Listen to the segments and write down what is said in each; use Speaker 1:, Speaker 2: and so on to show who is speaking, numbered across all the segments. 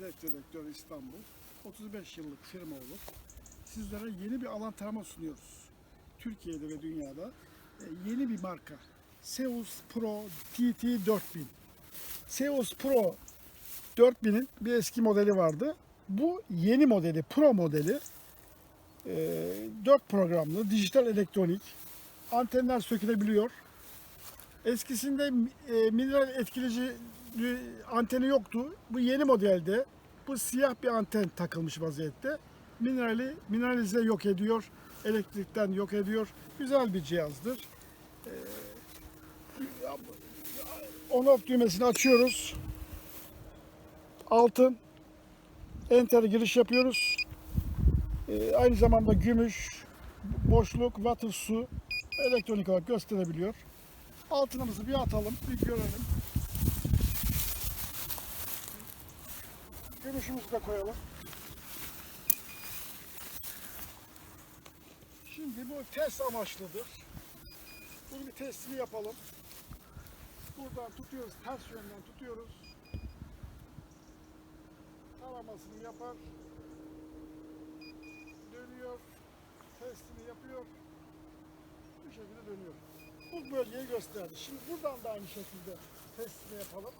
Speaker 1: Yedek direktör İstanbul. 35 yıllık firma olup sizlere yeni bir alan tarama sunuyoruz. Türkiye'de ve dünyada e, yeni bir marka. Seus Pro TT 4000. Seus Pro 4000'in bir eski modeli vardı. Bu yeni modeli, Pro modeli. E, 4 programlı, dijital elektronik. Antenler sökülebiliyor. Eskisinde e, mineral etkileyici anteni yoktu. Bu yeni modelde bu siyah bir anten takılmış vaziyette. Minerali mineralize yok ediyor, elektrikten yok ediyor. Güzel bir cihazdır. Ee, on off düğmesini açıyoruz. Altın enter giriş yapıyoruz. Ee, aynı zamanda gümüş, boşluk, water su elektronik olarak gösterebiliyor. Altınımızı bir atalım, bir görelim. Gümüşümüzü de koyalım. Şimdi bu test amaçlıdır. Bunu bir testini yapalım. Buradan tutuyoruz, ters yönden tutuyoruz. Taramasını yapar. Dönüyor. Testini yapıyor. Bu şekilde dönüyor. Bu bölgeyi gösterdi. Şimdi buradan da aynı şekilde testini yapalım.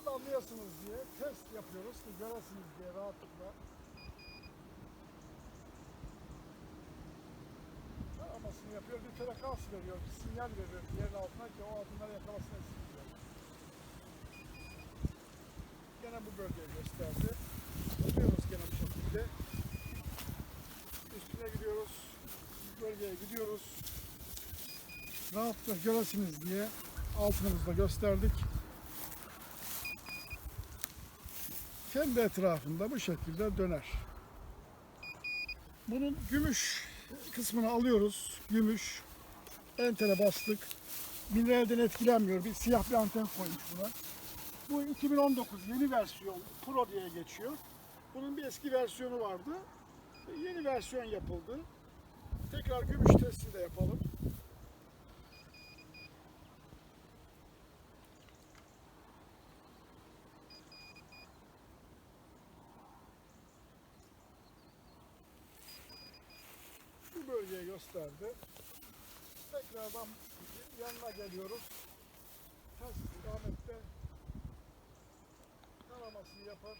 Speaker 1: Rahat anlayasınız diye test yapıyoruz ki göresiniz diye rahatlıkla. Taramasını yapıyor, bir frekans veriyor, bir sinyal veriyor yerin altına ki o altınları yakalasın istiyor. Gene bu bölgeyi gösterdi. Tutuyoruz gene bu şekilde. Üstüne gidiyoruz. Bölgeye gidiyoruz. Rahatça göresiniz diye altınımızı da gösterdik. Kendi etrafında bu şekilde döner. Bunun gümüş kısmını alıyoruz. Gümüş. Entere bastık. Mineralden etkilenmiyor. Bir siyah bir anten koymuş buna. Bu 2019 yeni versiyon Pro diye geçiyor. Bunun bir eski versiyonu vardı. Yeni versiyon yapıldı. Tekrar gümüş testini bölgeye gösterdi. Tekrardan yanına geliyoruz. Ters istikamette taramasını yapar.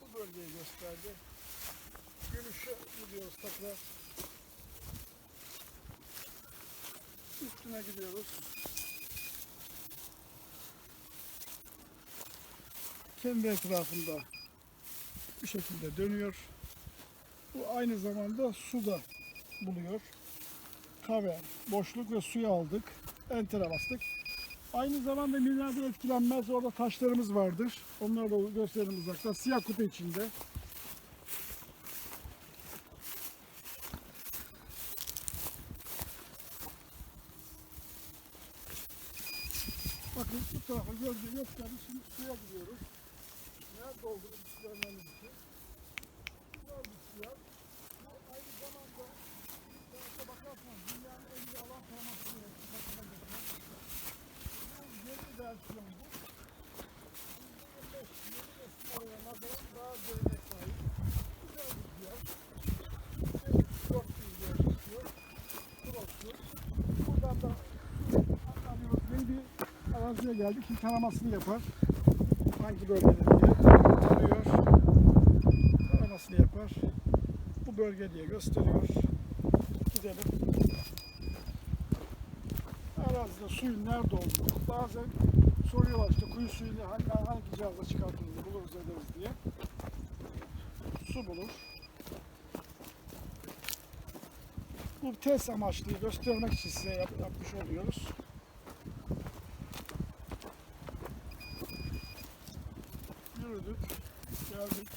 Speaker 1: Bu bölgeyi gösterdi. Gümüşe gidiyoruz tekrar. Üstüne gidiyoruz. kendi etrafında bu şekilde dönüyor. Bu aynı zamanda suda buluyor. Kavern, boşluk ve suyu aldık. Enter'e bastık. Aynı zamanda mineralden etkilenmez. Orada taşlarımız vardır. Onları da gösterelim uzaktan. Siyah kutu içinde. Bakın bu tarafa gölge gösterdi. Şimdi suya gidiyoruz. Nerede olduğunu görmemiz için. Güzel bir siyah. Bu aynı zamanda bir bakarsanız dünyanın en iyi alan taraması katına geçen. Bu yeni versiyon bu. %25 yeni alana nazaran daha derine sahip. Güzel bir siyah. Şey, 400 diye geçiyor. Cross'lu. Buradan da anlamıyoruz. Yeni bir araziye geldik. Şimdi taramasını yapar. Hangi bölgede diye tarıyor. Taramasını yapar. Bu bölge diye gösteriyor. Gidelim. Arazide suyun nerede olduğunu bazen soruyorlar işte kuyu suyunu hangi, hangi cihazla çıkartılır buluruz ederiz diye. Su bulur. Bu test amaçlı göstermek için size yap- yapmış oluyoruz. Yürüdük, geldik.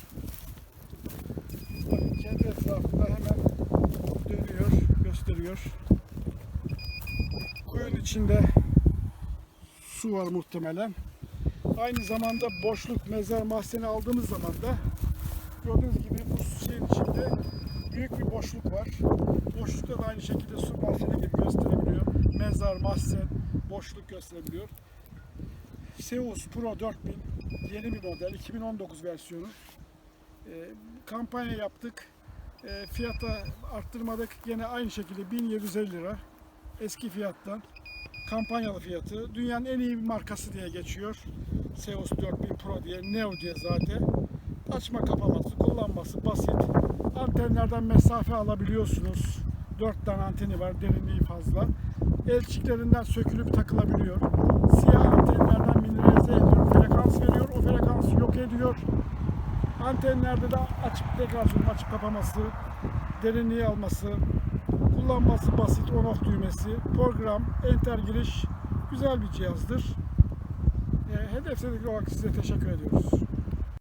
Speaker 1: Kendi etrafında hemen dönüyor, gösteriyor. Kuyunun içinde su var muhtemelen. Aynı zamanda boşluk mezar mahzeni aldığımız zaman da gördüğünüz gibi bu şeyin içinde büyük bir boşluk var. Boşlukta da aynı şekilde su mahzeni gibi gösterebiliyor. Mezar mahzen, boşluk gösterebiliyor. Seus Pro 4000 yeni bir model 2019 versiyonu. Ee, kampanya yaptık. Ee, fiyata arttırmadık. Gene aynı şekilde 1750 lira eski fiyattan kampanyalı fiyatı. Dünyanın en iyi markası diye geçiyor. Seus 4000 Pro diye, Neo diye zaten. Açma kapaması, kullanması basit. Antenlerden mesafe alabiliyorsunuz. 4 tane anteni var, derinliği fazla. Elçiklerinden sökülüp takılabiliyor. Siyah antenlerden ediyor, frekans veriyor, o frekansı yok ediyor. Antenlerde de tekrar zoom açıp kapaması, derinliği alması, kullanması basit, on off düğmesi, program, enter giriş güzel bir cihazdır. E, hedefledik olarak size teşekkür ediyoruz.